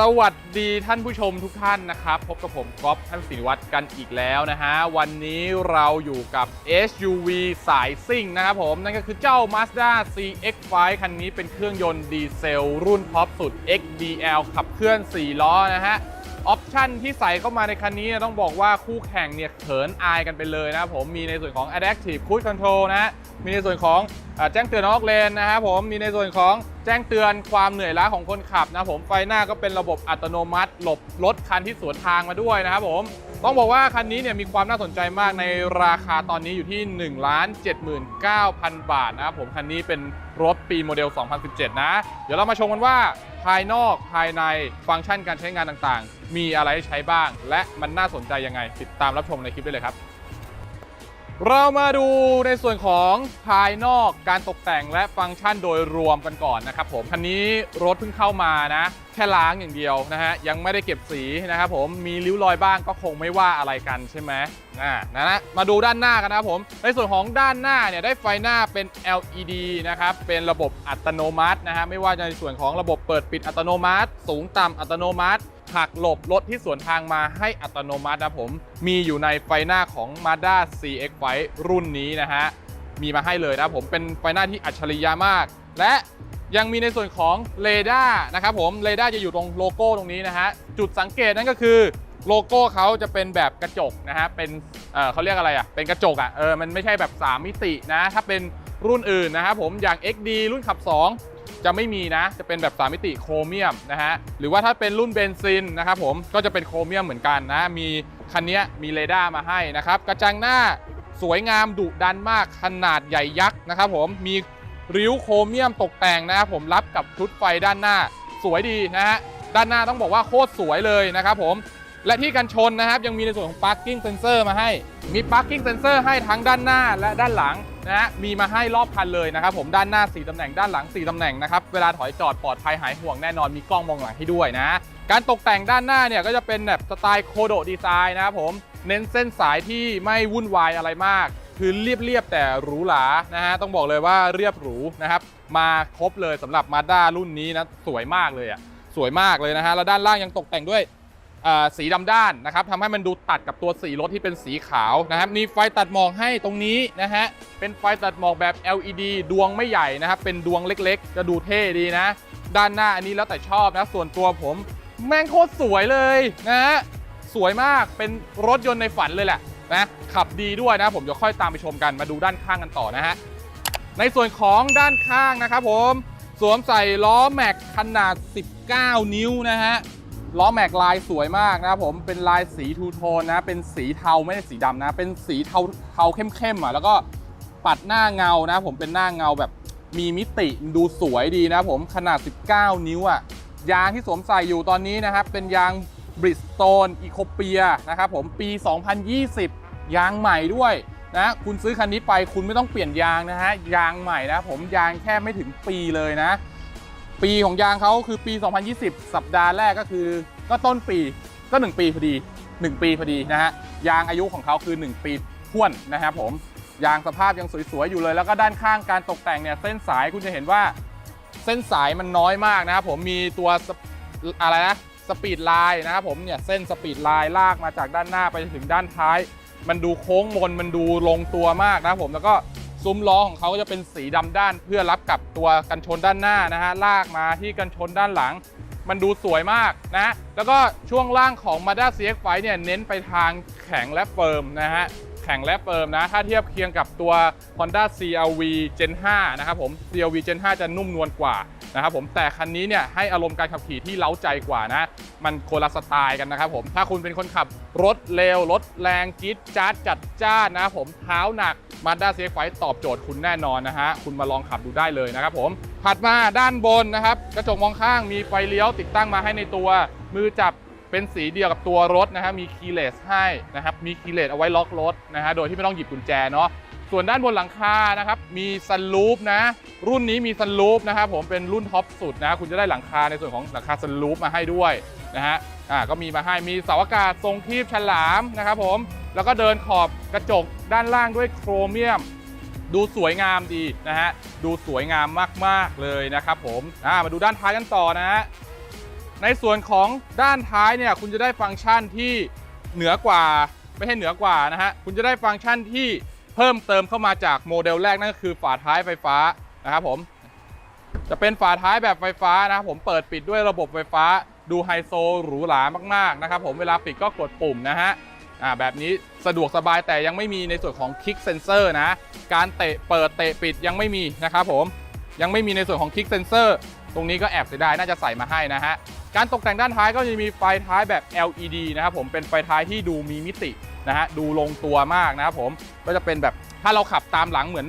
สวัสดีท่านผู้ชมทุกท่านนะครับ พบกับผมก๊อฟท่านศิริวัตรกันอีกแล้วนะฮะ วันนี้เราอยู่กับ SUV สายซิ่งนะครับผม นั่นก็คือเจ้า Mazda CX-5 คันนี้เป็นเครื่องยนต์ดีเซล รุ่นท็อปสุด XDL ขับเคลื่อน 4 ล้อนะฮะ ออปชันที่ใส่เข้ามาในคันนี้ต้องบอกว่าคู่แข่งเนี่ยเขินอายกันไปเลยนะครับผมมีในส่วนของ Adaptive Cruise Control นะฮะมีในส่วนของแจ้งเตือนนอกเลนนะครับผมมีในส่วนของ แจ้งเตือนความเหนื่อยล้าของคนขับนะผมไฟหน้าก็เป็นระบบอัตโนมัติ หลบรถคันที่สวนทางมาด้วยนะครับผมต้องบอกว่าคันนี้เนี่ยมีความน่าสนใจมากในราคาตอนนี้อยู่ที่ 1 7 9 0 0 0 บาทนะครับผมคันนี้เป็นรถปีโมเดล 2017 นะ เดี๋ยวเรามาชมกันว่าภายนอกภายในฟังก์ชันการใช้งานต่างๆ มีอะไรให้ใช้บ้าง และมันน่าสนใจยังไง ติดตามรับชมในคลิปได้เลยครับ เรามาดูในส่วนของภายนอกการตกแต่งและฟังก์ชันโดยรวมกันก่อนนะครับผมคันนี้รถเพิ่งเข้ามานะ แค่ล้างอย่างเดียวนะฮะยังไม่ได้เก็บสีนะครับผมมีริ้วรอยบ้างก็คงไม่ว่าอะไรกันใช่ไหมอ่านะนะมาดูด้านหน้ากันนะครับผมในส่วนของด้านหน้าเนี่ยได้ไฟหน้าเป็น LED นะครับเป็นระบบอัตโนมัตินะฮะไม่ว่าจะในส่วนของระบบเปิดปิดอัตโนมัติ สูงต่ำอัตโนมัติ หักหลบรถที่สวนทางมาให้อัตโนมัตินะผม มีอยู่ในไฟหน้าของ Mazda CX-5 รุ่นนี้นะฮะ มีมาให้เลยนะผมเป็นไฟหน้าที่อัจฉริยะมาก และยังมีในส่วนของเรดาร์นะครับผมเรดาร์จะอยู่ตรงโลโก้ตรงนี้นะฮะ จุดสังเกตนั่นก็คือโลโก้เขาจะเป็นแบบกระจกนะฮะ เป็นเอ่อเขาเรียกอะไรอะ เป็นกระจกอะ เออ มันไม่ใช่แบบ 3 มิตินะ ถ้าเป็นรุ่นอื่นนะครับผม อย่าง XD รุ่นขับ 2 จะไม่มีนะ จะเป็นแบบ3มิติโครเมียมนะฮะ หรือว่าถ้าเป็นรุ่นเบนซินนะครับผม ก็จะเป็นโครเมียมเหมือนกันนะ มีคันนี้มีเรดาร์มาให้นะครับ กระจังหน้าสวยงามดุดันมาก ขนาดใหญ่ยักษ์นะครับผม มีริ้วโครเมียมตกแต่งนะครับผม รับกับชุดไฟด้านหน้า สวยดีนะฮะ ด้านหน้าต้องบอกว่าโคตรสวยเลยนะครับผม และที่กันชนนะครับยังมีในส่วนของ parking sensor มาให้ มี parking sensor ให้ทั้งด้านหน้าและด้านหลัง นะฮะมีมาให้รอบคันเลยนะครับผมด้านหน้า 4ตำแหน่งด้านหลัง 4ตำแหน่งนะครับเวลาถอยจอดปลอดภัยหายห่วงแน่นอนมีกล้องมองหลังให้ด้วยนะการตกแต่งด้านหน้าเนี่ยก็จะเป็นแบบสไตล์โคโดดีไซน์นะครับผมเน้นเส้นสายที่ไม่วุ่นวายอะไรมากคือเรียบๆแต่หรูหรานะฮะต้องบอกเลยว่าเรียบหรูนะครับมาครบเลยสำหรับ Mazda รุ่นนี้นะสวยมากเลยอะสวยมากเลยนะฮะแล้วด้านล่างยังตกแต่งด้วย สีดำด้านนะครับทำให้มันดูตัดกับตัวสีรถที่เป็นสีขาวนะครับมีไฟตัดหมอกให้ตรงนี้นะฮะเป็นไฟตัดหมอกแบบ LED ดวงไม่ใหญ่นะครับเป็นดวงเล็กๆ จะดูเท่ดีนะ ด้านหน้าอันนี้แล้วแต่ชอบนะส่วนตัวผมแม่งโคตรสวยเลยนะฮะสวยมากเป็นรถยนต์ในฝันเลยแหละนะขับดีด้วยนะผมเดี๋ยวค่อยตามไปชมกันมาดูด้านข้างกันต่อนะฮะในส่วนของด้านข้างนะครับผมสวมใส่ล้อแม็กขนาด 19 นิ้วนะฮะ ล้อแม็กลายสวยมากนะครับผมเป็นลายสีทูโทนนะ เป็นสีเทาไม่ใช่สีดำนะ เป็นสีเทาเทาเข้มๆอะแล้วก็ปัดหน้าเงานะผมเป็นหน้าเงาแบบมีมิติดูสวยดีนะผมขนาด 19 นิ้วอะยางที่สวมใส่อยู่ตอนนี้นะครับ เป็นยาง Bridgestone Ecopia นะครับผมปี 2020 ยางใหม่ด้วยนะคุณซื้อคันนี้ไปคุณไม่ต้องเปลี่ยนยางนะฮะยางใหม่นะผมยางแค่ไม่ถึงปีเลยนะ ปีของยางเขาคือปี 2020 สัปดาห์แรกก็คือ ก็ต้นปีก็ 1 ปีพอดี 1 ปีพอดีนะฮะยางอายุของเขาคือ 1 ปีท้วนนะครับผมยางสภาพยังสวยๆอยู่เลย แล้วก็ด้านข้างการตกแต่งเนี่ยเส้นสายคุณจะเห็นว่าเส้นสายมันน้อยมากนะครับผมมีตัวอะไรนะสปีดไลน์นะครับผมเนี่ยเส้นสปีดไลน์ลากมาจากด้านหน้าไปถึงด้านท้าย มันดูโค้งมนมันดูลงตัวมากนะครับผมแล้วก็ ซุ้มล้อของเขาก็จะเป็นสีดำด้าน เพื่อรับกับตัวกันชนด้านหน้านะฮะลากมาที่กันชนด้านหลัง มันดูสวยมากนะแล้วก็ช่วงล่างของ Mazda CX-5 เนี่ยเน้นไปทางแข็งและเฟิร์มนะฮะ แข็งและเฟิร์มนะ ถ้าเทียบเคียงกับตัว Honda CRV Gen 5 นะครับผม CRV Gen 5 จะนุ่มนวลกว่านะครับผมแต่คันนี้เนี่ยให้อารมณ์การขับขี่ที่เล้าใจกว่านะ มันคนละสไตล์กันนะครับผมถ้าคุณเป็นคนขับรถเร็ว รถแรงจี๊ดจ๊าดจัดจ้านนะครับผมเท้าหนัก Mazda CX-5 ตอบโจทย์คุณแน่นอนนะฮะคุณมาลองขับดูได้เลยนะครับผมถัดมาด้านบนนะครับกระจกมองข้างมีไฟเลี้ยวติดตั้งมาให้ในตัวมือจับ เป็นสีเดียวกับตัวรถนะฮะมีคีย์เลสให้นะครับมีคีย์เลสเอาไว้ล็อกรถนะฮะโดยที่ไม่ต้องหยิบกุญแจเนาะส่วนด้านบนหลังคานะครับมีซันลูปนะรุ่นนี้มีซันลูปนะครับผมเป็นรุ่นท็อปสุดนะคุณจะได้หลังคาในส่วนของหลังคาซันลูปมาให้ด้วยนะฮะอ่าก็มีมาให้มีเสาอากาศทรงคีบฉลามนะครับผมแล้วก็เดินขอบกระจกด้านล่างด้วยโครเมียม ดูสวยงามดีนะฮะดูสวยงามมากๆเลยนะครับผมอ่ามาดูด้านท้ายกันต่อนะฮะ ในส่วนของด้านท้ายเนี่ยคุณจะได้ฟังก์ชันที่เหนือกว่าไม่ใช่เหนือกว่านะฮะคุณจะได้ฟังก์ชันที่เพิ่มเติมเข้ามาจากโมเดลแรกนั่นก็คือฝาท้ายไฟฟ้านะครับผม จะเป็นฝาท้ายแบบไฟฟ้านะครับผมเปิดปิดด้วยระบบไฟฟ้า ดูไฮโซหรูหรามากๆนะครับผมเวลาปิดก็กดปุ่มนะฮะอ่าแบบนี้สะดวกสบายแต่ยังไม่มีในส่วนของคลิกเซนเซอร์นะ การเตะเปิดเตะปิดยังไม่มีนะครับผมยังไม่มีในส่วนของคลิกเซนเซอร์ตรงนี้ก็แอบเสียดายน่าจะใส่มาให้นะฮะ การตกแต่งด้านท้ายก็จะมีไฟท้ายแบบ LED นะครับผมเป็นไฟท้ายที่ดูมีมิตินะฮะดูลงตัวมากนะครับผมก็จะเป็นแบบถ้าเราขับตามหลังเหมือน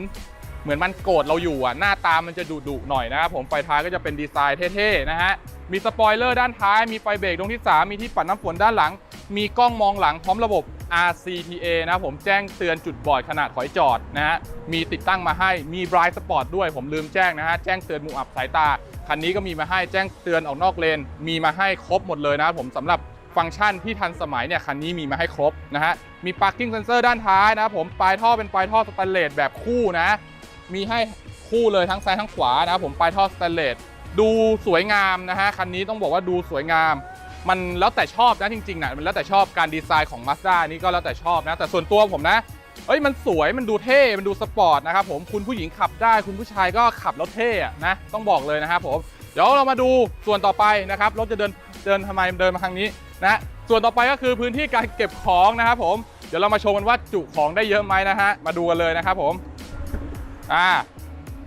เหมือนมันโกรธเราอยู่อะหน้าตามันจะดุดุหน่อยนะครับผมไฟท้ายก็จะเป็นดีไซน์เท่ๆนะฮะมีสปอยเลอร์ด้านท้ายมีไฟเบรกดวงที่ 3 มีที่ปัดน้ำฝนด้านหลัง มีกล้องมองหลังพร้อมระบบ RCTA นะครับผมแจ้งเตือนจุดบอดขณะถอยจอดนะฮะมีติดตั้งมาให้มีบรายสปอร์ตด้วยผมลืมแจ้งนะฮะแจ้งเตือนมุมอับสายตา คันนี้ก็มีมาให้แจ้งเตือนออกนอกเลน มีมาให้ครบหมดเลยนะครับผมสำหรับฟังก์ชันที่ทันสมัยเนี่ยคันนี้มีมาให้ครบนะฮะมี parking sensor ด้านท้ายนะครับผมปลายท่อเป็นปลายท่อสแตนเลสแบบคู่นะ มีให้คู่เลยทั้งซ้ายทั้งขวานะครับผมปลายท่อสแตนเลสดูสวยงามนะฮะคันนี้ต้องบอกว่าดูสวยงาม มันแล้วแต่ชอบนะจริงๆนะมันแล้วแต่ชอบการดีไซน์ของ Mazda นี่ก็แล้วแต่ชอบนะแต่ส่วนตัวผมนะ เอ้ยมันสวยมันดูเท่มันดูสปอร์ตนะครับผมคุณผู้หญิงขับได้คุณผู้ชายก็ขับแล้วเท่อะนะต้องบอกเลยนะครับผมเดี๋ยวเรามาดูส่วนต่อไปนะครับรถจะเดินเดินทำไมเดินมาทางนี้นะส่วนต่อไปก็คือพื้นที่การเก็บของนะครับผมเดี๋ยวเรามาชมกันว่าจุของได้เยอะไหมนะฮะมาดูกันเลยนะครับผมอ่า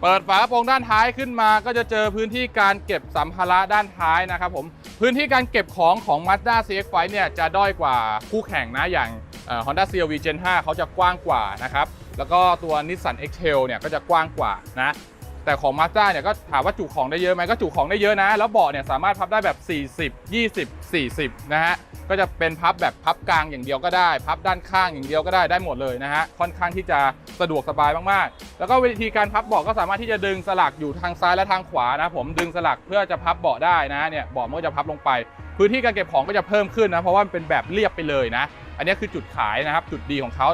เปิดฝากระโปรงด้านท้ายขึ้นมาก็จะเจอพื้นที่การเก็บสัมภาระด้านท้ายนะครับผมพื้นที่การเก็บของของ Mazda CX-5 เนี่ยจะด้อยกว่าคู่แข่งนะอย่าง Honda CR-V Gen 5 เขาจะกว้างกว่านะครับ แล้วก็ตัว Nissan X-Trail เนี่ยก็จะกว้างกว่านะแต่ของ Mazda เนี่ยก็ถามว่าจุของได้เยอะไหมก็จุของได้เยอะนะ แล้วเบาะเนี่ยสามารถพับได้แบบ 40 20 40 นะฮะ ก็จะเป็นพับแบบพับกลางอย่างเดียวก็ได้ พับด้านข้างอย่างเดียวก็ได้ได้หมดเลยนะฮะ ค่อนข้างที่จะสะดวกสบายมากๆ แล้วก็วิธีการพับเบาะก็สามารถที่จะดึงสลักอยู่ทางซ้ายและทางขวานะผมดึงสลักเพื่อจะพับเบาะได้นะเนี่ยเบาะมันก็จะพับลงไป พื้นที่การเก็บของก็จะเพิ่มขึ้นนะเพราะว่ามันเป็นแบบเรียบไปเลยนะ อันนี้คือจุดขายนะครับจุดดีของเขา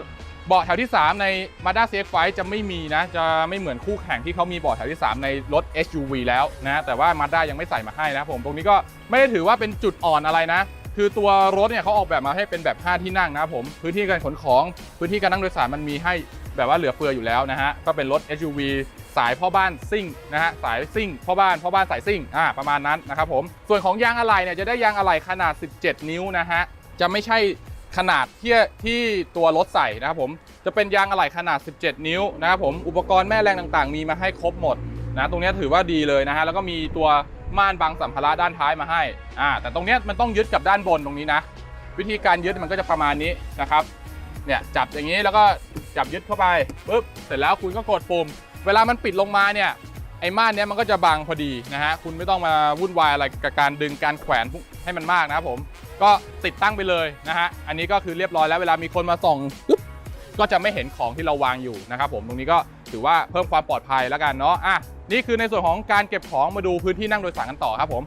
เบาะแถวที่ 3 ใน Mazda CX-5 จะไม่มีนะ จะไม่เหมือนคู่แข่งที่เขามีเบาะแถวที่ 3 ในรถ SUV แล้วนะแต่ว่า Mazda ยังไม่ใส่มาให้นะผมตรงนี้ก็ไม่ได้ถือว่าเป็นจุดอ่อนอะไรนะ คือตัวรถเนี่ยเขาออกแบบมาให้เป็นแบบ 5 ที่นั่งนะผมพื้นที่การขนของพื้นที่การนั่งโดยสารมันมีให้ แบบว่าเหลือเฟืออยู่แล้วนะฮะก็เป็นรถ SUV สายพ่อบ้านซิ่งนะฮะสายซิ่งพ่อบ้านพ่อบ้านสายซิ่งอ่าประมาณนั้นนะครับผมส่วนของยางอะไหล่เนี่ยจะได้ยางอะไหล่ขนาด 17 นิ้วนะฮะจะไม่ใช่ขนาดที่ที่ตัวรถใส่นะครับผมจะเป็นยางอะไหล่ขนาด 17 นิ้วนะครับผมอุปกรณ์แม่แรงต่างๆ มีมาให้ครบหมดนะตรงนี้ถือว่าดีเลยนะฮะแล้วก็มีตัวม่านบังสัมภาระด้านท้ายมาให้อ่าแต่ตรงนี้มันต้องยึดกับด้านบนตรงนี้นะ วิธีการยึดมันก็จะประมาณนี้นะครับเนี่ยจับอย่างนี้แล้วก็ จับยึดเข้าไปปุ๊บเสร็จแล้วคุณก็กดปุ่ม เวลามันปิดลงมาเนี่ยไอ้ม่านเนี้ยมันก็จะบังพอดีนะฮะคุณไม่ต้องมาวุ่นวายอะไรกับการดึงการแขวนให้มันมากนะครับผมก็ติดตั้งไปเลยนะฮะอันนี้ก็คือเรียบร้อยแล้วเวลามีคนมาส่องปุ๊บก็จะไม่เห็นของที่เราวางอยู่นะครับผมตรงนี้ก็ถือว่าเพิ่มความปลอดภัยแล้วกันเนาะอะนี่คือในส่วนของการเก็บของมาดูพื้นที่นั่งโดยสารกันต่อครับผม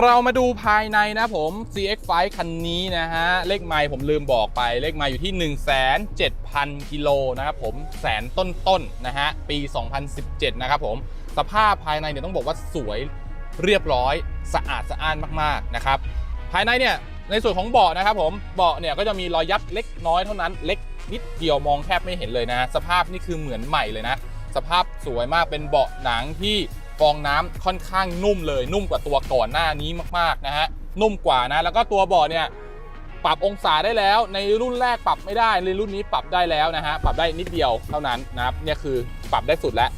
เรามาดูภายในนะผม CX5 คันนี้นะฮะ เลขไมล์ผมลืมบอกไป เลขไมล์อยู่ที่ 107,000 กิโลนะครับผม แสนต้นๆนะฮะ ปี 2017 นะครับผม สภาพภายในเนี่ยต้องบอกว่าสวยเรียบร้อยสะอาดสะอ้านมากๆนะครับ ภายในเนี่ยในส่วนของเบาะนะครับผม เบาะเนี่ยก็จะมีรอยยับเล็กน้อยเท่านั้น เล็กนิดเดียวมองแทบไม่เห็นเลยนะ สภาพนี่คือเหมือนใหม่เลยนะ สภาพสวยมากเป็นเบาะหนังที่ ฟองน้ำค่อนข้างนุ่มเลย นุ่มกว่าตัวก่อนหน้านี้มากๆนะฮะนุ่มกว่านะ แล้วก็ตัวเบาะเนี่ยปรับองศาได้แล้ว ในรุ่นแรกปรับไม่ได้ในรุ่นนี้ปรับได้แล้วนะฮะปรับได้นิดเดียวเท่านั้นนะครับเนี่ยคือปรับได้สุดแล้ว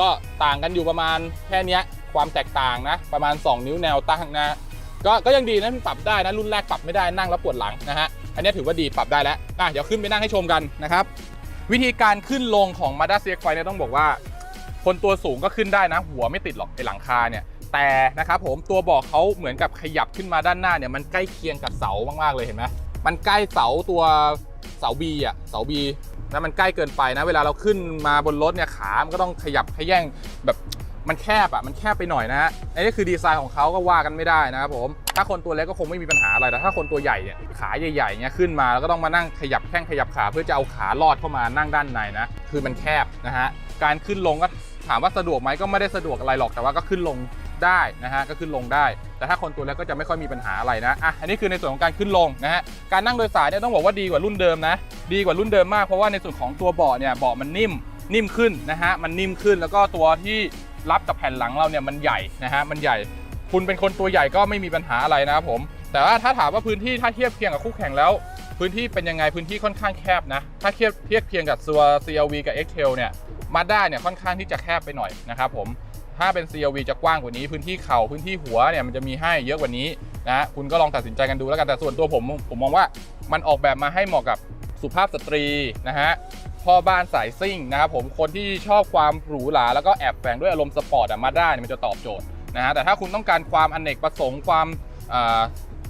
ก็ต่างกันอยู่ประมาณแค่นี้ความแตกต่างนะประมาณ 2 นิ้วแนวตั้งนะก็ก็ยังดีนะปรับได้นะรุ่นแรกปรับไม่ได้นั่งแล้วปวดหลังนะฮะอันนี้ถือว่าดีปรับได้แล้วอะเดี๋ยวขึ้นไปนั่งให้ชมกันนะครับวิธีการขึ้นลงของ Mazda CX-5 เนี่ยต้องบอกว่า คนตัวสูงก็ขึ้นได้นะ หัวไม่ติดหรอกไอหลังคาเนี่ยแต่นะครับผมตัวเบอกเขาเหมือนกับขยับขึ้นมาด้านหน้าเนี่ยมันใกล้เคียงกับเสามากๆเลยเห็นไหมมันใกล้เสาตัวเสาบีอะเสาบีนะมันใกล้เกินไปนะ เวลาเราขึ้นมาบนรถเนี่ยขา มันก็ต้องขยับขย่งแบบมันแคบอะมันแคบไปหน่อยนะฮะอันนี้คือดีไซน์ของเขาก็ว่ากันไม่ได้นะครับผม ถ้าคนตัวเล็กก็คงไม่มีปัญหาอะไรแต่ถ้าคนตัวใหญ่เนี่ยขาใหญ่ๆเนี่ยขึ้นมาแล้วก็ต้องมานั่งขยับแข้งขยับขา เพื่อจะเอาขาลอดเข้ามานั่งด้านในนะคือมันแคบนะฮะการขึ้นลงก็ ถามว่าสะดวกไหมก็ไม่ได้สะดวกอะไรหรอกแต่ว่าก็ขึ้นลงได้นะฮะก็ขึ้นลงได้ แต่ถ้าคนตัวเล็กก็จะไม่ค่อยมีปัญหาอะไรนะอะอันนี้คือในส่วนของการขึ้นลงนะฮะการนั่งโดยสารเนี่ยต้องบอกว่าดีกว่ารุ่นเดิมนะดีกว่ารุ่นเดิมมากเพราะว่าในส่วนของตัวเบาะเนี่ยเบาะมันนิ่มนิ่มขึ้นนะฮะมันนิ่มขึ้นแล้วก็ตัวที่รับกับแผ่นหลังเราเนี่ยมันใหญ่นะฮะมันใหญ่ คุณเป็นคนตัวใหญ่ก็ไม่มีปัญหาอะไรนะครับผม แต่ว่าถ้าถามว่าพื้นที่ถ้าเทียบเคียงกับคู่แข่งแล้ว พื้นที่เป็นยังไงพื้นที่ค่อนข้างแคบนะถ้าเทียบเทียบเคียงกับตัว CLV กับ XTEL เนี่ย มาด้าเนี่ยค่อนข้างที่จะแคบไปหน่อยนะครับผมถ้าเป็น CLV จะกว้างกว่านี้พื้นที่เข่าพื้นที่หัวเนี่ยมันจะมีให้เยอะกว่านี้นะคุณก็ลองตัดสินใจกันดูแล้วกันแต่ส่วนตัวผมผมมองว่ามันออกแบบมาให้เหมาะกับสุภาพสตรีนะฮะพ่อบ้านสายซิ่งนะครับผมคนที่ชอบความหรูหราแล้วก็แอบแฝงด้วยอารมณ์สปอร์ตอะมาด้าเนี่ยมันจะตอบโจทย์นะฮะแต่ถ้าคุณต้องการความอเนกประสงค์ความ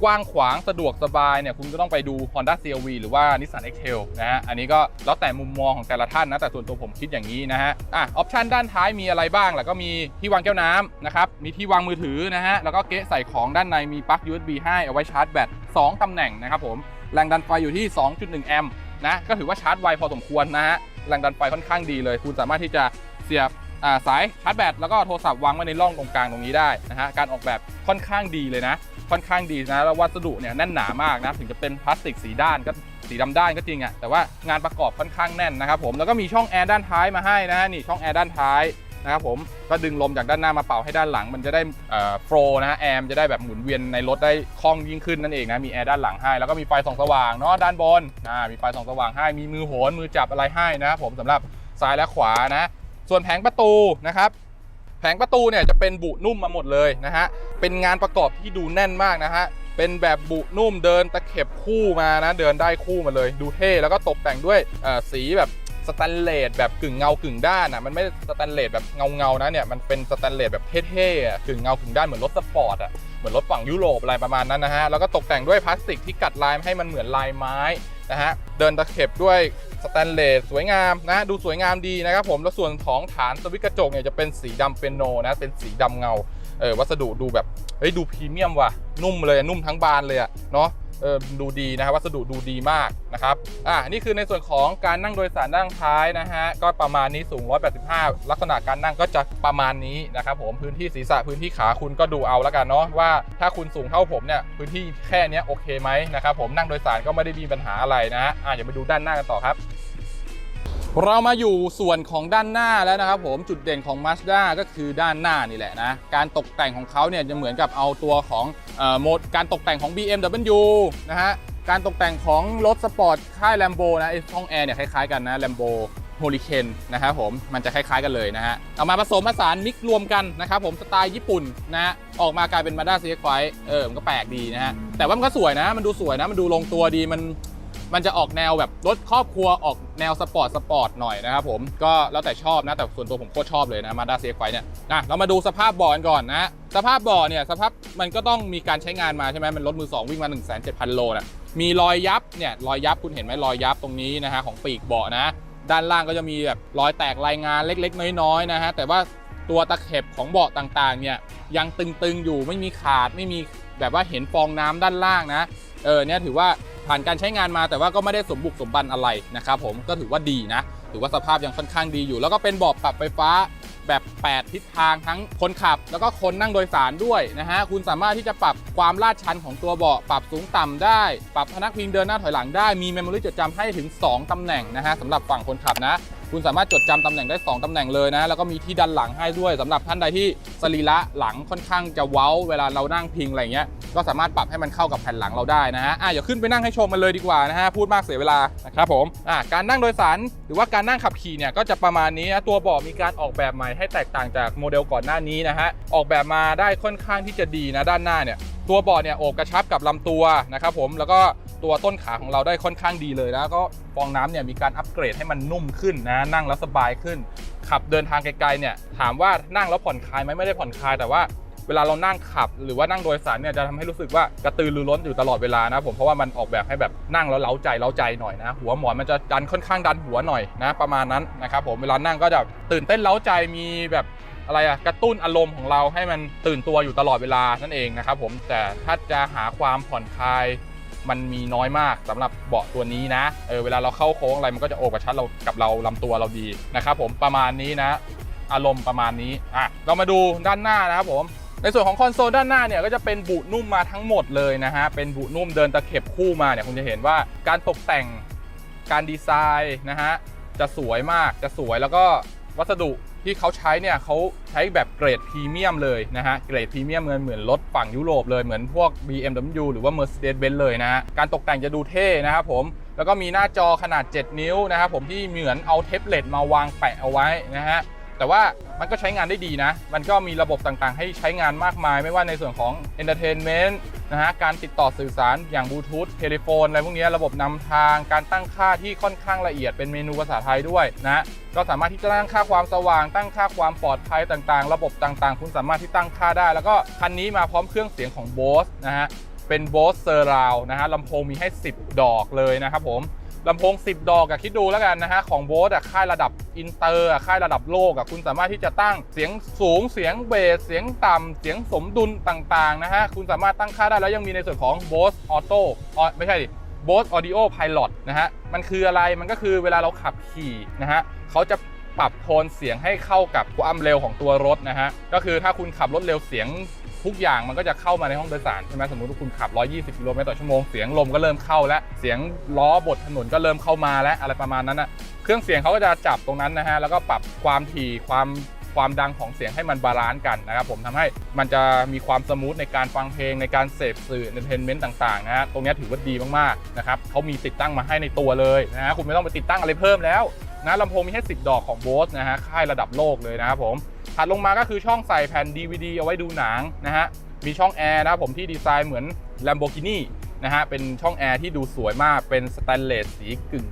กว้างขวางสะดวกสบายเนี่ยคุณก็ต้องไปดู Honda CRV หรือว่า Nissan X-Trail นะฮะอันนี้ก็แล้วแต่มุมมองของแต่ละท่านนะแต่ส่วนตัวผมคิดอย่างนี้นะฮะอะออปชันด้านท้ายมีอะไรบ้างล่ะก็มีที่วางแก้วน้ำนะครับมีที่วางมือถือนะฮะแล้วก็เก๊ะใส่ของด้านในมีปลั๊ก USB ให้เอาไว้ชาร์จแบต2ตำแหน่งนะครับผมแรงดันไฟอยู่ที่ 2.1 แอมป์นะก็ถือว่าชาร์จไวพอสมควรนะฮะแรงดันไฟค่อนข้างดีเลย คุณสามารถที่จะเสียบอ่าสายชาร์จแบตแล้วก็โทรศัพท์วางไว้ในร่องตรงกลางตรงนี้ได้นะฮะการออกแบบค่อนข้างดีเลยนะ ค่อนข้างดีนะแล้ววัสดุเนี่ยแน่นหนามากนะถึงจะเป็นพลาสติกสีด้านก็สีดำด้านก็จริงอะแต่ว่างานประกอบค่อนข้างแน่นนะครับผมแล้วก็มีช่องแอร์ด้านท้ายมาให้นะฮะนี่ช่องแอร์ด้านท้ายนะครับผมก็ดึงลมจากด้านหน้ามาเป่าให้ด้านหลัง มันจะได้โฟล์นะฮะแอร์มจะได้แบบหมุนเวียนในรถได้คล่องยิ่งขึ้นนั่นเองนะมีแอร์ด้านหลังให้แล้วก็มีไฟส่องสว่างเนาะด้านบนนะมีไฟส่องสว่างให้มีมือโหนมือจับอะไรให้นะครับผมสำหรับซ้ายและขวานะ ส่วนแผงประตูนะครับ แผงประตูเนี่ยจะเป็นบุนุ่มมาหมดเลยนะฮะ เป็นงานประกอบที่ดูแน่นมากนะฮะ เป็นแบบบุนุ่มเดินตะเข็บคู่มานะ เดินได้คู่มาเลย ดูเท่แล้วก็ตกแต่งด้วยสีแบบสแตนเลสแบบกึ่งเงากึ่งด้านอะมันไม่สแตนเลสแบบเงาเงาๆนะเนี่ยมันเป็นสแตนเลสแบบเท่ๆอะกึ่งเงากึ่งด้านเหมือนรถสปอร์ตอะเหมือนรถฝั่งยุโรปอะไรประมาณนั้นนะฮะแล้วก็ตกแต่งด้วยพลาสติกที่กัดลายให้มันเหมือนลายไม้ นะฮะเดินตะเข็บด้วยสแตนเลสสวยงามนะดูสวยงามดีนะครับผมแล้วส่วนของฐานสวิตกระจกเนี่ยจะเป็นสีดำเป็นโนนะเป็นสีดำเงาเออวัสดุดูแบบเฮ้ยดูพรีเมียมว่ะนุ่มเลยนุ่มทั้งบานเลยอะเนาะ ดูดีนะครับวัสดุดูดีมากนะครับอ่านี่คือในส่วนของการนั่งโดยสารนั่งท้ายนะฮะก็ประมาณนี้สูง 185 ลักษณะการนั่งก็จะประมาณนี้นะครับผมพื้นที่ศีรษะพื้นที่ขาคุณก็ดูเอาแล้วกันเนาะว่าถ้าคุณสูงเท่าผมเนี่ยพื้นที่แค่เนี้ยโอเคไหมนะครับผมนั่งโดยสารก็ไม่ได้มีปัญหาอะไรนะฮะอ่าเดี๋ยวมาดูด้านหน้ากันต่อครับ เรามาอยู่ส่วนของด้านหน้าแล้วนะครับผมจุดเด่นของ Mazda ก็คือด้านหน้านี่แหละนะ การตกแต่งของเขาเนี่ยจะเหมือนกับเอาตัวของโหมดการตกแต่งของ BMW นะฮะการตกแต่งของรถสปอร์ตค่าย Lambo นะไอ้ช่องแอร์เนี่ยคล้ายๆกันนะ Lambo Hurricane นะครับผมมันจะคล้ายๆกันเลยนะฮะเอามาผสมผสานมิกซ์รวมกันนะครับผมสไตล์ญี่ปุ่นนะฮะออกมากลายเป็น Mazda CX-5 เออมันก็แปลกดีนะฮะแต่ว่ามันก็สวยนะมันดูสวยนะมันดูลงตัวดีมัน มันจะออกแนวแบบรถครอบครัวออกแนวสปอร์ตสปอร์ตหน่อยนะครับผมก็แล้วแต่ชอบนะแต่ส่วนตัวผมโคตรชอบเลยนะมาด้าเซฟไฟเนี่ยนะเรามาดูสภาพเบาะกันก่อนนะสภาพเบาะเนี่ยสภาพมันก็ต้องมีการใช้งานมาใช่ไหมมันรถมือ2วิ่งมา 1 7 0 0 0 โลนะมีรอยยับเนี่ยรอยยับคุณเห็นไหมรอยยับตรงนี้นะฮะของปีกเบาะนะ ด้านล่างก็จะมีแบบรอยแตกรายงานเล็ก ๆ น้อยๆนะฮะแต่ว่าตัวตะเข็บของเบาะต่างๆเนี่ยยังตึงๆอยู่ไม่มีขาดไม่มีแบบว่าเห็นฟองน้ำด้านล่างนะเออเนี่ยถือว่า ผ่านการใช้งานมาแต่ว่าก็ไม่ได้สมบุกสมบันอะไรนะครับผมก็ถือว่าดีนะถือว่าสภาพยังค่อนข้างดีอยู่ แล้วก็เป็นเบาะปรับไฟฟ้าแบบ 8 ทิศทางทั้งคนขับ แล้วก็คนนั่งโดยสารด้วยนะฮะ คุณสามารถที่จะปรับความลาดชันของตัวเบาะ ปรับสูงต่ำได้ ปรับพนักพิงเดินหน้าถอยหลังได้ มีเมมโมรีจดจำให้ถึง 2ตำแหน่งนะฮะสำหรับฝั่งคนขับนะ คุณสามารถจดจำตำแหน่งได้ 2ตำแหน่งเลยนะ แล้วก็มีที่ดันหลังให้ด้วยสำหรับท่านใดที่สรีระหลังค่อนข้างจะเว้า เวลาเรานั่งพิงอะไรเงี้ย ก็สามารถปรับให้มันเข้ากับแผ่นหลังเราได้นะฮะอะเดี๋ยวขึ้นไปนั่งให้ชมมันเลยดีกว่านะฮะพูดมากเสียเวลานะครับผมอะการนั่งโดยสารหรือว่าการนั่งขับขี่เนี่ยก็จะประมาณนี้นะตัวเบาะมีการออกแบบใหม่ให้แตกต่างจากโมเดลก่อนหน้านี้นะฮะออกแบบมาได้ค่อนข้างที่จะดีนะด้านหน้าเนี่ยตัวเบาะเนี่ยโอบกระชับกับลำตัวนะครับผมแล้วก็ตัวต้นขาของเราได้ค่อนข้างดีเลยแล้วก็ฟองน้ำเนี่ยมีการอัปเกรดให้มันนุ่มขึ้นนะนั่งแล้วสบายขึ้น ขับเดินทางไกลๆเนี่ยถามว่านั่งแล้วผ่อนคลายไหมไม่ได้ผ่อนคลายแต่ว่า เวลาเรานั่งขับ หรือว่านั่งโดยสารเนี่ยจะทำให้รู้สึกว่ากระตือรือร้นอยู่ตลอดเวลานะผมเพราะว่ามันออกแบบให้แบบนั่งแล้วเล้าใจเล้าใจหน่อยนะ หัวหมอนมันจะดันค่อนข้างดันหัวหน่อยนะ ประมาณนั้นนะครับผมเวลานั่งก็จะตื่นเต้นเล้าใจมีแบบอะไรอะกระตุ้นอารมณ์ของเราให้มันตื่นตัวอยู่ตลอดเวลานั่นเองนะครับผมแต่ถ้าจะหาความผ่อนคลายมันมีน้อยมากสำหรับเบาะตัวนี้นะเออเวลาเราเข้าโค้งอะไรมันก็จะโอบกระชัดเรากับเราลำตัวเราดีนะครับผมประมาณนี้นะ อารมณ์ประมาณนี้อะเรามาดูด้านหน้านะครับผม ในส่วนของคอนโซลด้านหน้าเนี่ยก็จะเป็นบุนุ่มมาทั้งหมดเลยนะฮะ เป็นบุนุ่มเดินตะเข็บคู่มาเนี่ยคุณจะเห็นว่าการตกแต่งการดีไซน์นะฮะจะสวยมากจะสวยแล้วก็วัสดุที่เขาใช้เนี่ยเขาใช้แบบเกรดพรีเมียมเลยนะฮะเกรดพรีเมียมเหมือนเหมือนรถฝั่งยุโรปเลยเหมือนพวก BMW หรือว่า Mercedes-Benz เลยนะฮะการตกแต่งจะดูเท่นะครับผมแล้วก็มีหน้าจอขนาด 7 นิ้วนะครับผมที่เหมือนเอาเทปเล็ตมาวางแปะเอาไว้นะฮะ แต่ว่ามันก็ใช้งานได้ดีนะ มันก็มีระบบต่างๆ ให้ใช้งานมากมาย ไม่ว่าในส่วนของ Entertainment นะฮะ การติดต่อสื่อสารอย่างบลูทูธเทเลโฟนอะไรพวกนี้ระบบนำทาง การตั้งค่าที่ค่อนข้างละเอียดเป็นเมนูภาษาไทยด้วยนะก็สามารถที่จะตั้งค่าความสว่าง ตั้งค่าความปลอดภัยต่างๆ ระบบต่างๆ คุณสามารถที่ตั้งค่าได้ แล้วก็คันนี้มาพร้อมเครื่องเสียงของ Bose นะฮะ เป็น Bose Surround นะฮะลำโพงมีให้ 10 ดอกเลยนะครับผม ลำโพง 10 ดอกอะคิดดูแล้วกันนะฮะ ของโบสอะค่ายระดับอินเตอร์อะค่ายระดับโลกอะคุณสามารถที่จะตั้งเสียงสูงเสียงเบส เสียงต่ำเสียงสมดุลต่างๆนะฮะ คุณสามารถตั้งค่าได้แล้วยังมีในส่วนของ Bose Auto อ๋อไม่ใช่ดิ Bose Audio Pilot นะฮะ มันคืออะไรมันก็คือเวลาเราขับขี่นะฮะเขาจะปรับโทนเสียงให้เข้ากับความเร็วของตัวรถนะฮะก็คือถ้าคุณขับรถเร็วเสียง ทุกอย่างมันก็จะเข้ามาในห้องโดยสารใช่ไหมสมมติว่าคุณขับ 120กิโลเมตรต่อชั่วโมงเสียงลมก็เริ่มเข้าแล้วเสียงล้อบดถนนก็เริ่มเข้ามาแล้วอะไรประมาณนั้นนะเครื่องเสียงเขาก็จะจับตรงนั้นนะฮะแล้วก็ปรับความถี่ความความดังของเสียงให้มันบาลานซ์กันนะครับผมทำให้มันจะมีความสมูทในการฟังเพลงในการเสพสื่อเอนเตอร์เทนเมนต์ต่างๆนะฮะตรงนี้ถือว่าดีมากๆนะครับเขามีติดตั้งมาให้ในตัวเลยนะฮะคุณไม่ต้องไปติดตั้งอะไรเพิ่มแล้ว นะลำโพงมีแค่10 ดอกของโบสนะฮะค่ายระดับโลกเลยนะครับผมถัดลงมาก็คือช่องใส่แผ่น DVD เอาไว้ดูหนังนะฮะมีช่องแอร์นะครับผมที่ดีไซน์เหมือน Lamborghini นะฮะเป็นช่องแอร์ที่ดูสวยมากเป็นสแตนเลสสีกึ่ง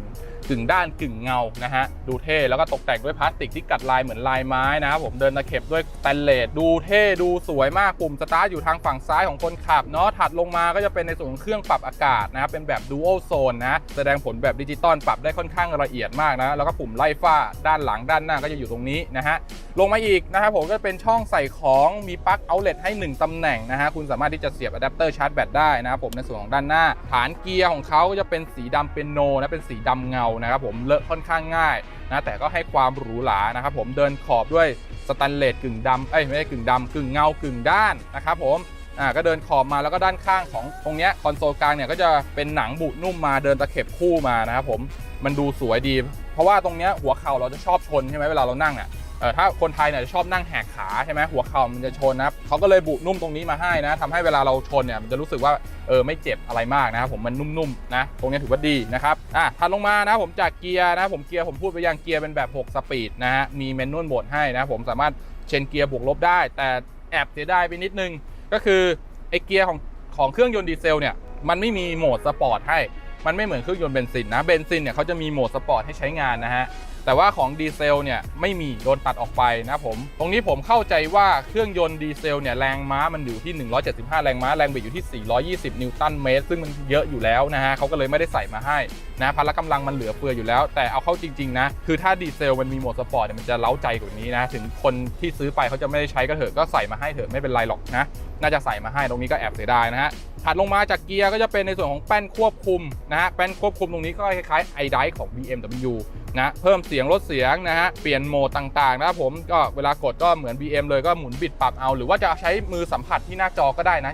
กึ่งด้านกึ่งเงานะฮะดูเท่แล้วก็ตกแต่งด้วยพลาสติกที่กัดลายเหมือนลายไม้นะครับผมเดินตะเข็บด้วยแตนเลสดูเท่ดูสวยมากปุ่มสตาร์ทอยู่ทางฝั่งซ้ายของคนขับเนาะถัดลงมาก็จะเป็นในส่วนของเครื่องปรับอากาศนะครับเป็นแบบ Dual Zone นะแสดงผลแบบดิจิตอลปรับได้ค่อนข้างละเอียดมากนะแล้วก็ปุ่มไล่ฝ้าด้านหลังด้านหน้าก็จะอยู่ตรงนี้นะฮะลงมาอีกนะครับผมก็เป็นช่องใส่ของมีปลั๊กเอาเล t ให้ 1 ตำแหน่งนะฮะคุณสามารถที่จะเสียบอะแดปเตอร์ชาร์จแบตได้นะครับผมในส่วนของด้านหน้า ฐานเกียร์ของเขาก็จะเป็นสีดำเป็นโนนะเป็นสีดำเงานะครับผมเลอะค่อนข้างง่ายนะแต่ก็ให้ความหรูหรานะครับผมเดินขอบด้วยสแตนเลสกึ่งดำเอ้ยไม่ใช่กึ่งดำกึ่งเงากึ่งด้านนะครับผมอ่าก็เดินขอบมาแล้วก็ด้านข้างของตรงเนี้ยคอนโซลกลางเนี่ยก็จะเป็นหนังบุนุ่มมาเดินตะเข็บคู่มานะครับผมมันดูสวยดี เพราะว่าตรงเนี้ยหัวเข่าเราจะชอบชนใช่ไหมเวลาเรานั่งอะ เออถ้าคนไทยเนี่ยจะชอบนั่งแหกขาใช่ไหมหัวเข่ามันจะชนนะครับเขาก็เลยบุนุ่มตรงนี้มาให้นะทำให้เวลาเราชนเนี่ยมันจะรู้สึกว่าเออไม่เจ็บอะไรมากนะครับผมมันนุ่มๆนะตรงนี้ถือว่าดีนะครับอะถัดลงมานะผมจากเกียร์นะผมเกียร์ผมพูดไปยังเกียร์เป็นแบบ 6 สปีดนะฮะมีแมนนวลโหมดให้นะผมสามารถเชนเกียร์บวกลบได้ แต่แอบเสียดายไปนิดนึง ก็คือไอเกียร์ของของเครื่องยนต์ดีเซลเนี่ยมันไม่มีโหมดสปอร์ตให้มันไม่เหมือนเครื่องยนต์เบนซินนะเบนซินเนี่ยเขาจะมีโหมดสปอร์ตให้ใช้งานนะฮะ แต่ว่าของดีเซลเนี่ยไม่มีโดนตัดออกไปนะผม ตรงนี้ผมเข้าใจว่าเครื่องยนต์ดีเซลเนี่ยแรงม้ามันอยู่ที่ 175 แรงม้าแรงบิดอยู่ที่ 420 นิวตันเมตร ซึ่งมันเยอะอยู่แล้วนะฮะเขาก็เลยไม่ได้ใส่มาให้นะพละกำลังมันเหลือเฟืออยู่แล้ว แต่เอาเข้าจริง ๆ นะ คือถ้าดีเซลมันมีโหมดสปอร์ตเนี่ยมันจะเล้าใจกว่านี้นะ ถึงคนที่ซื้อไปเขาจะไม่ได้ใช้ก็เถอะก็ใส่มาให้เถอะไม่เป็นไรหรอกนะน่าจะใส่มาให้ตรงนี้ก็แอบเสียดายนะฮะถัดลงมาจากเกียร์ก็จะเป็นในส่วนของแป้นควบคุมนะฮะแป้นควบคุมตรงนี้ก็คล้ายๆไอไดของ BMW นะเพิ่มเสียงลดเสียงนะฮะเปลี่ยนโหมดต่างๆนะครับผมก็เวลากดก็เหมือน BM เลยก็หมุนบิดปรับเอา หรือว่าจะใช้มือสัมผัสที่หน้าจอก็ได้นะ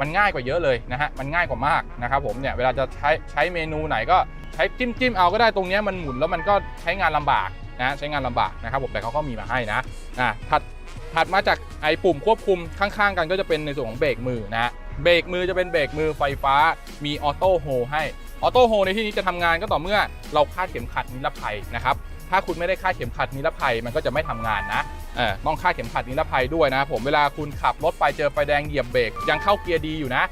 มันง่ายกว่าเยอะเลยนะฮะมันง่ายกว่ามากนะครับผมเนี่ยเวลาจะใช้ใช้เมนูไหนก็ใช้จิ้มจิ้มเอาก็ได้ตรงนี้มันหมุนแล้วมันก็ใช้งานลำบากนะใช้งานลำบากนะครับผมแต่เขาก็มีมาให้นะอะถัดถัดมาจากไอ้ปุ่มควบคุมข้างๆ กันก็จะเป็นในส่วนของเบรกมือนะ เบรกมือจะเป็นเบรกมือไฟฟ้า มีออโต้โฮให้ ออโต้โฮในที่นี้จะทำงานก็ต่อเมื่อเราคาดเข็มขัดนิรภัยนะครับ ถ้าคุณไม่ได้คาดเข็มขัดนิรภัยมันก็จะไม่ทำงานนะต้องคาดเข็มขัดนิรภัยด้วยนะผมเวลาคุณขับรถไปเจอไฟแดงเหยียบเบรกยังเข้าเกียร์ดีอยู่นะ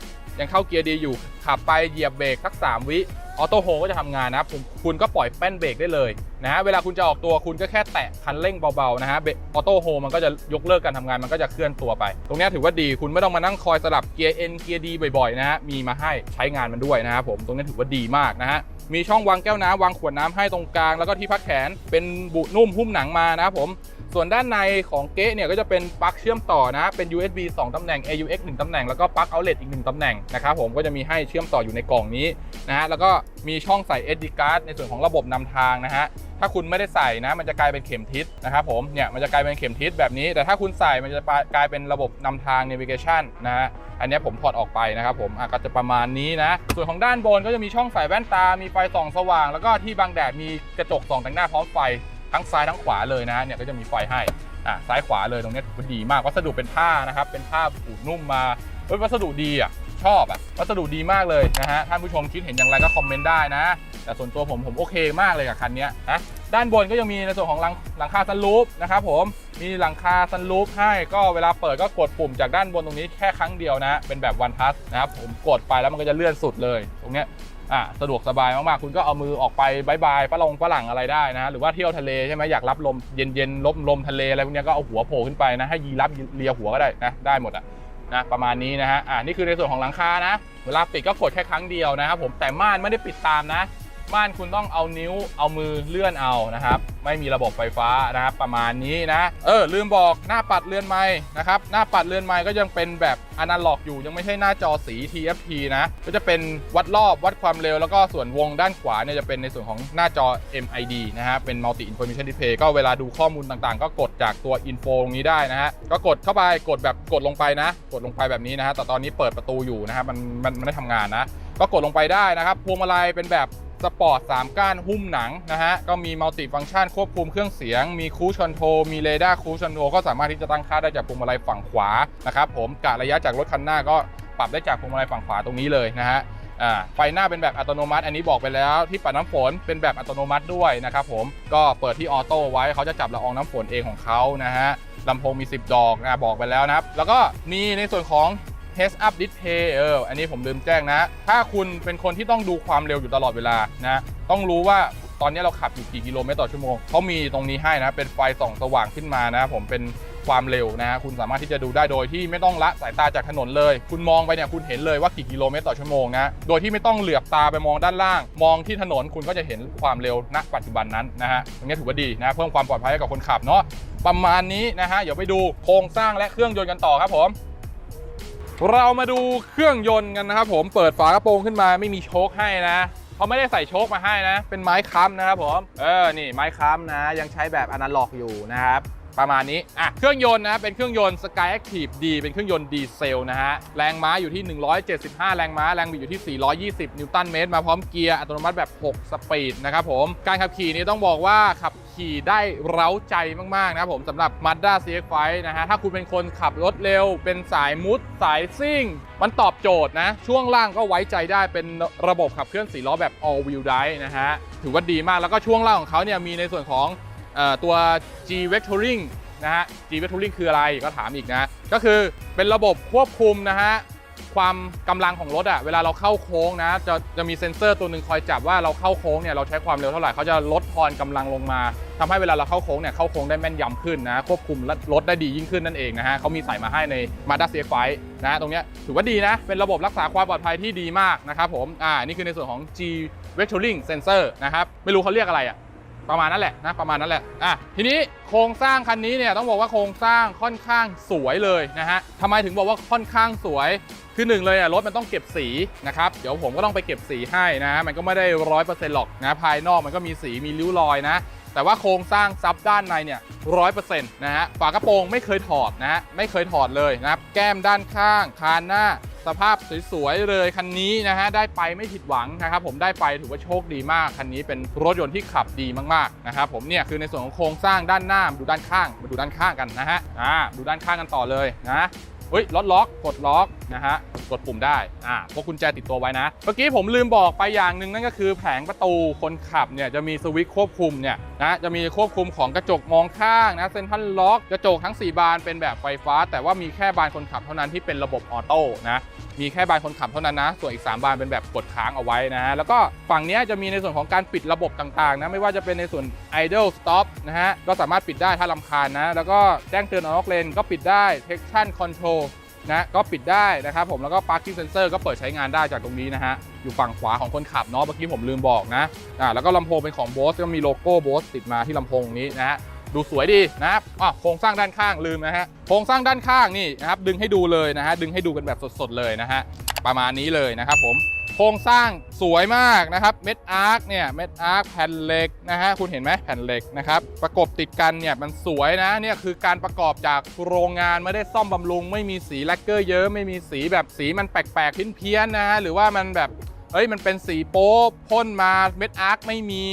ยังเข้าเกียร์ดีอยู่ ขับไปเหยียบเบรกสัก 3 วิออโต้โฮก็จะทำงานนะครับคุณก็ปล่อยแป้นเบรกได้เลยนะฮะเวลาคุณจะออกตัวคุณก็แค่แตะคันเร่งเบาๆนะฮะเบรกออโต้โฮมันก็จะยกเลิกการทำงานมันก็จะเคลื่อนตัวไป ตรงนี้ถือว่าดีคุณไม่ต้องมานั่งคอยสลับเกียร์ N เกียร์ D บ่อยๆนะฮะมีมาให้ใช้งานมันด้วยนะครับผมตรงนี้ถือว่าดีมากนะฮะมีช่องวางแก้วน้ำวางขวดน้ำให้ตรงกลางแล้วก็ที่พักแขนเป็นบุนุ่มหุ้มหนังมานะครับผม ส่วนด้านในของเก๊ะเนี่ยก็จะเป็นปลั๊กเชื่อมต่อนะ เป็น USB 2 ตำแหน่ง AUX 1 ตำแหน่ง แล้วก็ปลั๊กเอาเล t อีก 1 ตำแหน่งนะครับผมก็จะมีให้เชื่อมต่ออยู่ในกล่องนี้นะฮะแล้วก็มีช่องใส่ SD card ในส่วนของระบบนำทางนะฮะถ้าคุณไม่ได้ใส่นะ มันจะกลายเป็นเข็มทิศนะครับผมเนี่ยมันจะกลายเป็นเข็มทิศแบบนี้ แต่ถ้าคุณใส่มันจะกลายเป็นระบบนำทาง navigation นะฮะอันนี้ผมถอดออกไปนะครับผมอะก็จะประมาณนี้นะ ส่วนของด้านบนก็จะมีช่องใส่แว่นตา มีไฟส่องสว่าง แล้วก็ที่บังแดดมีกระจกส่องแต่งหน้าพร้อมไฟ ทั้งซ้ายทั้งขวาเลยนะเนี่ยก็จะมีไฟให้อะซ้ายขวาเลยตรงนี้ถือว่าดีมากวัสดุเป็นผ้านะครับเป็นผ้าปูนุ่มมาเฮ้ยวัสดุดีอะชอบอะวัสดุดีมากเลยนะฮะท่านผู้ชมคิดเห็นอย่างไรก็คอมเมนต์ได้นะ แต่ส่วนตัวผมผมโอเคมากเลยกับคันนี้นะด้านบนก็ยังมีในส่วนของหลังหลังคาซันรูฟนะครับผมมีหลังคาซันรูฟให้ก็เวลาเปิดก็กดปุ่มจากด้านบนตรงนี้แค่ครั้งเดียวนะ เป็นแบบวันทัชนะครับผมกดไปแล้วมันก็จะเลื่อนสุดเลย ตรงเนี้ย อะสะดวกสบายมากๆ คุณก็เอามือออกไปบายบายฝรั่งฝรั่งอะไรได้นะ หรือว่าเที่ยวทะเลใช่ไหมอยากรับลมเย็นๆลมลมทะเลอะไรพวกนี้ก็เอาหัวโผล่ขึ้นไปนะ ให้ยีรับเลียหัวก็ได้นะได้หมดอะนะประมาณนี้นะฮะอ่านี่คือในส่วนของหลังคานะ เวลาปิดก็กดแค่ครั้งเดียวนะครับผมแต่ม่านไม่ได้ปิดตามนะ ม่านคุณต้องเอานิ้วเอามือเลื่อนเอานะครับ ไม่มีระบบไฟฟ้านะครับประมาณนี้นะ เออลืมบอกหน้าปัดเรือนไม้นะครับหน้าปัดเรือนไม้ก็ยังเป็นแบบอนาล็อกอยู่ยังไม่ใช่หน้าจอสี TFT นะก็จะเป็นวัดรอบวัดความเร็ว แล้วก็ส่วนวงด้านขวาเนี่ยจะเป็นในส่วนของหน้าจอ MID นะฮะเป็น Multi Information Display ก็เวลาดูข้อมูลต่างๆ ก็กดจากตัว info ตรงนี้ได้นะฮะก็กดเข้าไปกดแบบกดลงไปนะ กดลงไปแบบนี้นะฮะแต่ตอนนี้เปิดประตูอยู่นะฮะมันมันมันไม่ได้ทำงานนะก็กดลงไปได้นะครับพวงมาลัยเป็นแบบ สปอร์ต 3 ก้านหุ้มหนังนะฮะ ก็มีมัลติฟัง c t ชันควบคุมเครื่องเสียง มีคูชคอนโทรมีเรดาร์คูชคอนโทรก็สามารถที่จะตั้งค่าได้จากพวงมาลัยฝั่งขวานะครับผมกะระยะจากรถคันหน้าก็ปรับได้จากพวงมาลัยฝั่งขวาตรงนี้เลยนะฮะอ่าไฟหน้าเป็นแบบอัตโนมัติ อันนี้บอกไปแล้วที่ปัดน้ำฝนเป็นแบบอัตโนมัติด้วยนะครับผมก็เปิดที่ออโต้ไว้เขาจะจับละอองน้ำฝนเองของเขานะฮะลำโพงมี 10 ดอกนะบอกไปแล้วนะครับ แล้วก็มีในส่วนของ Heads Up Display เออ อันนี้ผมลืมแจ้งนะ ถ้าคุณเป็นคนที่ต้องดูความเร็วอยู่ตลอดเวลานะ ต้องรู้ว่าตอนนี้เราขับอยู่กี่กิโลเมตรต่อชั่วโมงเขามีตรงนี้ให้นะ เป็นไฟส่องสว่างขึ้นมานะ ผมเป็นความเร็วนะฮะคุณสามารถที่จะดูได้โดยที่ไม่ต้องละสายตาจากถนนเลย คุณมองไปเนี่ยคุณเห็นเลยว่ากี่กิโลเมตรต่อชั่วโมงนะ โดยที่ไม่ต้องเหลือบตาไปมองด้านล่าง มองที่ถนนคุณก็จะเห็นความเร็วณปัจจุบันนั้นนะฮะ ตรงนี้ถือว่าดีนะ เพิ่มความปลอดภัยให้กับคนขับเนาะ ประมาณนี้นะฮะ เดี๋ยวไปดูโครงสร้างและเครื่องยนต์กันต่อครับผม เรามาดูเครื่องยนต์กันนะครับผมเปิดฝากระโปรงขึ้นมาไม่มีโชคให้นะเขาไม่ได้ใส่โชคมาให้นะ เป็นไม้ค้ำนะครับผม เออ นี่ไม้ค้ำนะ ยังใช้แบบอนาล็อกอยู่นะครับ ประมาณนี้อะเครื่องยนต์นะเป็นเครื่องยนต์ Sky Active D เป็นเครื่องยนต์ดีเซลนะฮะแรงม้าอยู่ที่ 175 แรงม้า แรงบิดอยู่ที่ 420 นิวตันเมตร มาพร้อมเกียร์อัตโนมัติแบบ 6 สปีดนะครับผมการขับขี่นี้ต้องบอกว่าขับขี่ได้เร้าใจมาก ๆ นะครับผมสำหรับ Mazda CX-5 นะฮะถ้าคุณเป็นคนขับรถเร็ว เป็นสายมุด สายซิ่ง มันตอบโจทย์นะ ช่วงล่างก็ไว้ใจได้เป็นระบบขับเคลื่อน4ล้อแบบ all wheel drive นะฮะถือว่าดีมากแล้วก็ช่วงล่างของเขาเนี่ยมีในส่วนของ ตัว G Vectoring นะฮะ G Vectoring คืออะไรก็ถามอีกนะ ก็คือเป็นระบบควบคุมนะฮะความกำลังของรถอะเวลาเราเข้าโค้งนะจะจะมีเซ็นเซอร์ตัวหนึ่งคอยจับว่าเราเข้าโค้งเนี่ยเราใช้ความเร็วเท่าไหร่เขาจะลดทอนกำลังลงมาทำให้เวลาเราเข้าโค้งเนี่ยเข้าโค้งได้แม่นยำขึ้นนะควบคุมรถได้ดียิ่งขึ้นนั่นเองนะฮะเขามีใส่มาให้ใน Mazda CX-5 นะตรงเนี้ยถือว่าดีนะ เป็นระบบรักษาความปลอดภัยที่ดีมากนะครับผมอ่านี่คือในส่วนของ G Vectoring Sensor นะครับไม่รู้เขาเรียกอะไรอะ ประมาณนั้นแหละนะประมาณนั้นแหละอะทีนี้โครงสร้างคันนี้เนี่ยต้องบอกว่าโครงสร้างค่อนข้างสวยเลยนะฮะทำไมถึงบอกว่าค่อนข้างสวยคือหนึ่งเลยอะรถมันต้องเก็บสีนะครับเดี๋ยวผมก็ต้องไปเก็บสีให้นะฮะมันก็ไม่ได้ร้อยเปอร์เซ็นต์หรอกนะภายนอกมันก็มีสีมีริ้วรอยนะ แต่ว่าโครงสร้างซับด้านในเนี่ยร้อยเปอร์เซ็นต์นะฮะฝากระโปรงไม่เคยถอดนะฮะไม่เคยถอดเลยนะครับแก้มด้านข้าง คานหน้า สภาพสวยๆเลยคันนี้นะฮะได้ไปไม่ผิดหวังนะครับผมได้ไปถือว่าโชคดีมากคันนี้เป็นรถยนต์ที่ขับดีมากๆนะครับผมเนี่ยคือในส่วนของโครงสร้างด้านหน้ามาดูด้านข้างมาดูด้านข้างกันนะฮะอ่าดูด้านข้างกันต่อเลยนะ เฮ้ยล็อตล็อกกดล็อกนะฮะกดปุ่มได้อ่าพกกุญแจติดตัวไว้นะ เมื่อกี้ผมลืมบอกไปอย่างหนึ่งนั่นก็คือแผงประตูคนขับเนี่ยจะมีสวิตช์ควบคุมเนี่ยนะจะมีควบคุมของกระจกมองข้างนะเซ็นทรัลล็อกกระจกทั้ง 4 บานเป็นแบบไฟฟ้า แต่ว่ามีแค่บานคนขับเท่านั้นที่เป็นระบบออโต้นะ มีแค่บานคนขับเท่านั้นนะ ส่วนอีก 3 บานเป็นแบบกดค้างเอาไว้นะ แล้วก็ฝั่งนี้จะมีในส่วนของการปิดระบบต่างๆนะ ไม่ว่าจะเป็นในส่วน idle stop นะฮะ ก็สามารถปิดได้ถ้าลำคาญนะ แล้วก็แจ้งเตือนออกเลนก็ปิดได้ traction control นะก็ปิดได้นะครับผมแล้วก็ parking sensor ก็เปิดใช้งานได้จากตรงนี้นะฮะ อยู่ฝั่งขวาของคนขับเนาะเมื่อกี้ผมลืมบอกนะอ่าแล้วก็ลำโพงเป็นของ Bose ก็มีโลโก้ Bose ติดมาที่ลำโพงนี้นะฮะ ดูสวยดีนะครับอะโครงสร้างด้านข้างลืมนะฮะโครงสร้างด้านข้างนี่นะครับดึงให้ดูเลยนะฮะดึงให้ดูกันแบบสดๆเลยนะฮะประมาณนี้เลยนะครับผมโครงสร้างสวยมากนะครับเม็ดอาร์คเนี่ยเม็ดอาร์คแผ่นเหล็กนะฮะคุณเห็นไหมแผ่นเหล็กนะครับประกบติดกันเนี่ยมันสวยนะเนี่ยคือการประกอบจากโรงงานไม่ได้ซ่อมบำรุง ไม่มีสีแลกเกอร์เยอะไม่มีสีแบบสีมันแปลกๆเพี้ยนๆนะฮะหรือว่ามันแบบเอ้ยมันเป็นสีโป๊พ่นมาเม็ดอาร์คไม่มี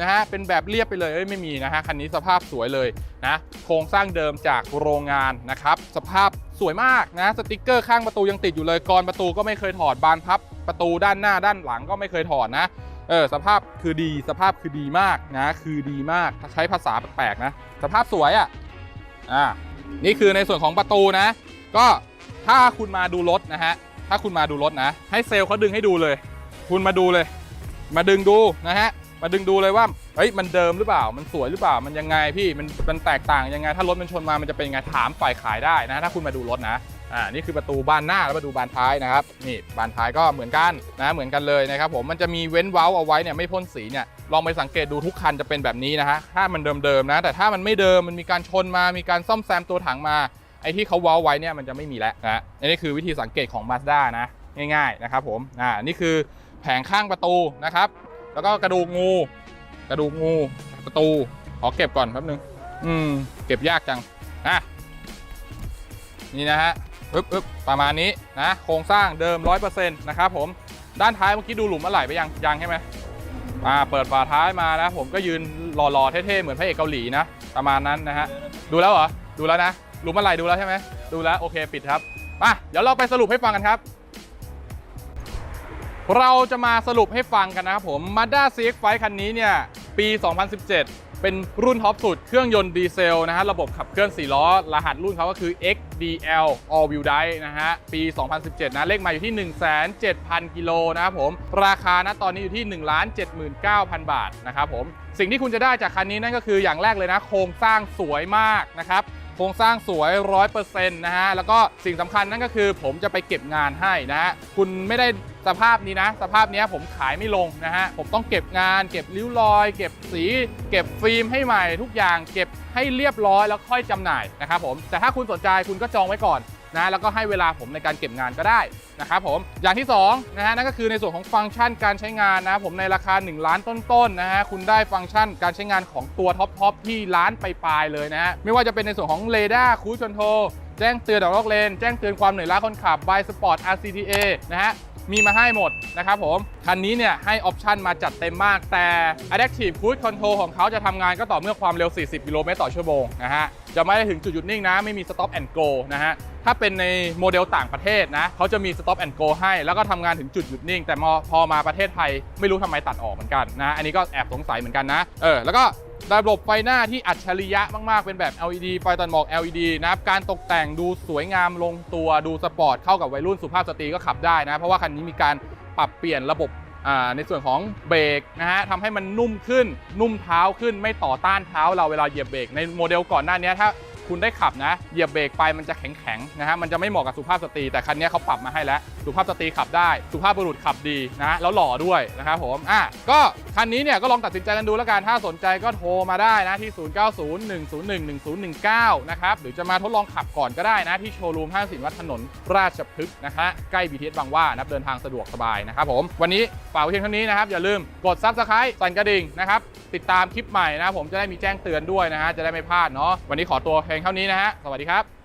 นะฮะเป็นแบบเรียบไปเลยเอ้ยไม่มีนะฮะคันนี้สภาพสวยเลยนะโครงสร้างเดิมจากโรงงานนะครับสภาพสวยมากนะสติกเกอร์ข้างประตูยังติดอยู่เลยกรอนประตูก็ไม่เคยถอดบานพับ ประตูด้านหน้าด้านหลังก็ไม่เคยถอดนะเออสภาพคือดีสภาพคือดีมากนะคือดีมากถ้าใช้ภาษาแปลกๆนะสภาพสวยอะ่ะอ่านี่คือในส่วนของประตูนะ ก็ถ้าคุณมาดูรถนะฮะถ้าคุณมาดูรถนะ ให้เซลล์เขาดึงให้ดูเลย คุณมาดูเลย มาดึงดูนะฮะ มาดึงดูเลยว่าเฮ้ยมันเดิมหรือเปล่า มันสวยหรือเปล่า มันยังไงพี่มันมันแตกต่างยังไง ถ้ารถมันชนมามันจะเป็นยังไงถามฝ่ายขายได้นะ ถ้าคุณมาดูรถนะอ่านี่คือประตูบานหน้าแล้วประตูบานท้ายนะครับนี่บานท้ายก็เหมือนกันนะเหมือนกันเลยนะครับผมมันจะมีเว้นเว้าเอาไว้เนี่ยไม่พ่นสีเนี่ยลองไปสังเกตดูทุกคันจะเป็นแบบนี้นะฮะถ้ามันเดิมๆนะ แต่ถ้ามันไม่เดิมมันมีการชนมามีการซ่อมแซมตัวถังมาไอ้ที่เขาเว้าไว้เนี่ยมันจะไม่มีแล้วนะนนี้คือวิธีสังเกตของ Mazda นะง่ายๆนะครับผมอ่านี่คือแผงข้างประตูนะครับ แล้วก็กระดูกงู กระดูกงูประตูขอเก็บก่อนแป๊บนึง อืม เก็บยากจังอะนี่นะฮะปึ๊บปึ๊บประมาณนี้นะโครงสร้างเดิม 100%นะครับผมด้านท้ายเมื่อกี้ดูหลุมอะไหล่ไปยังยังใช่ไหมอ่าเปิดฝาท้ายมานะ ผมก็ยืนหล่อๆเท่ๆเหมือนพระเอกเกาหลีนะประมาณนั้นนะฮะดูแล้วเหรอดูแล้วนะหลุมอะไหล่ดูแล้วใช่ไหมดูแล้วโอเคปิดครับมาเดี๋ยวเราไปสรุปให้ฟังกันครับ เราจะมาสรุปให้ฟังกันนะครับผม Mazda CX-5 คันนี้เนี่ย ปี 2017 เป็นรุ่นท็อปสุด เครื่องยนต์ดีเซลนะฮะ ระบบขับเคลื่อน 4 ล้อ รหัสรุ่นเขาก็คือ XDL All Wheel Drive นะฮะ ปี 2017 นะ เลขมาอยู่ที่ 107,000 กิโลนะครับผม ราคานะตอนนี้อยู่ที่ 1,79,000 บาทนะครับผม สิ่งที่คุณจะได้จากคันนี้นั่นก็คืออย่างแรกเลยนะ โครงสร้างสวยมากนะครับ โครงสร้างสวย 100%นะฮะ แล้วก็สิ่งสำคัญนั่นก็คือ ผมจะไปเก็บงานให้นะฮะ คุณไม่ได้สภาพนี้นะ สภาพนี้ผมขายไม่ลงนะฮะ ผมต้องเก็บงาน เก็บริ้วรอย เก็บสี เก็บฟิล์มให้ใหม่ทุกอย่าง เก็บให้เรียบร้อยแล้วค่อยจำหน่ายนะครับผม แต่ถ้าคุณสนใจคุณก็จองไว้ก่อน นะแล้วก็ให้เวลาผมในการเก็บงานก็ได้นะครับผมอย่างที่2นะฮะนั่นก็คือในส่วนของฟังก์ชันการใช้งานนะผมในราคา 1 ล้านต้นๆนะฮะคุณได้ฟังก์ชันการใช้งานของตัวท็อปๆที่ล้านไปปลายเลยนะฮะไม่ว่าจะเป็นในส่วนของเรดาร์คูช c นโทแจ้งเตือนดอกลอกเลน แจ้งเตือนความเหนื่อยล้าคนขับ by Sport RCTA นะฮะ มีมาให้หมดนะครับผม คันนี้เนี่ยให้ออปชันมาจัดเต็มมาก แต่ Adaptive Cruise Control ของเขาจะทำงานก็ต่อเมื่อความเร็ว 40 กิโลเมตรต่อชั่วโมงนะฮะ จะไม่ได้ถึงจุดหยุดนิ่งนะ ไม่มี Stop and Go นะฮะ ถ้าเป็นในโมเดลต่างประเทศนะเขาจะมี Stop and Go ให้ แล้วก็ทำงานถึงจุดหยุดนิ่ง แต่พอมาประเทศไทยไม่รู้ทำไมตัดออกเหมือนกันนะ อันนี้ก็แอบสงสัยเหมือนกันนะ เออ แล้วก็ระบบไฟหน้าที่อัจฉริยะมาก ๆ เป็นแบบ LED ไฟตัดหมอก LED นะครับ การตกแต่งดูสวยงามลงตัวดูสปอร์ตเข้ากับวัยรุ่นสุภาพสตรีก็ขับได้นะ เพราะว่าคันนี้มีการปรับเปลี่ยนระบบ ในส่วนของเบรกนะฮะทำให้มันนุ่มขึ้นนุ่มเท้าขึ้นไม่ต่อต้านเท้าเราเวลาเหยียบเบรกในโมเดลก่อนหน้านี้ถ้า คุณได้ขับนะ เหยียบเบรกไปมันจะแข็งๆนะฮะมันจะไม่เหมาะกับสุภาพสตรีแต่คันนี้เขาปรับมาให้แล้ว สุภาพสตรีขับได้ สุภาพบุรุษขับดีนะแล้วหล่อด้วยนะครับผมอะก็คันนี้เนี่ยก็ลองตัดสินใจกันดูแล้วกันถ้าสนใจก็โทรมาได้นะที่ 0901011019 นะครับหรือจะมาทดลองขับก่อนก็ได้นะที่โชว์รูมห้างสินวัฒน์ถนนราชพฤกษ์นะคะใกล้ BTS บางว่านับเดินทางสะดวกสบายนะครับผมวันนี้ฝากไว้เพียงเท่านี้นะครับอย่าลืมกด Subscribe สั่นกระดิ่งนะครับติดตามคลิปใหม่นะผมจะได้มีแจ้งเตือนด้วยนะฮะจะได้ไม่พลาดเนาะวันนี้ขอตัวเเท่านี้นะฮะ สวัสดีครับ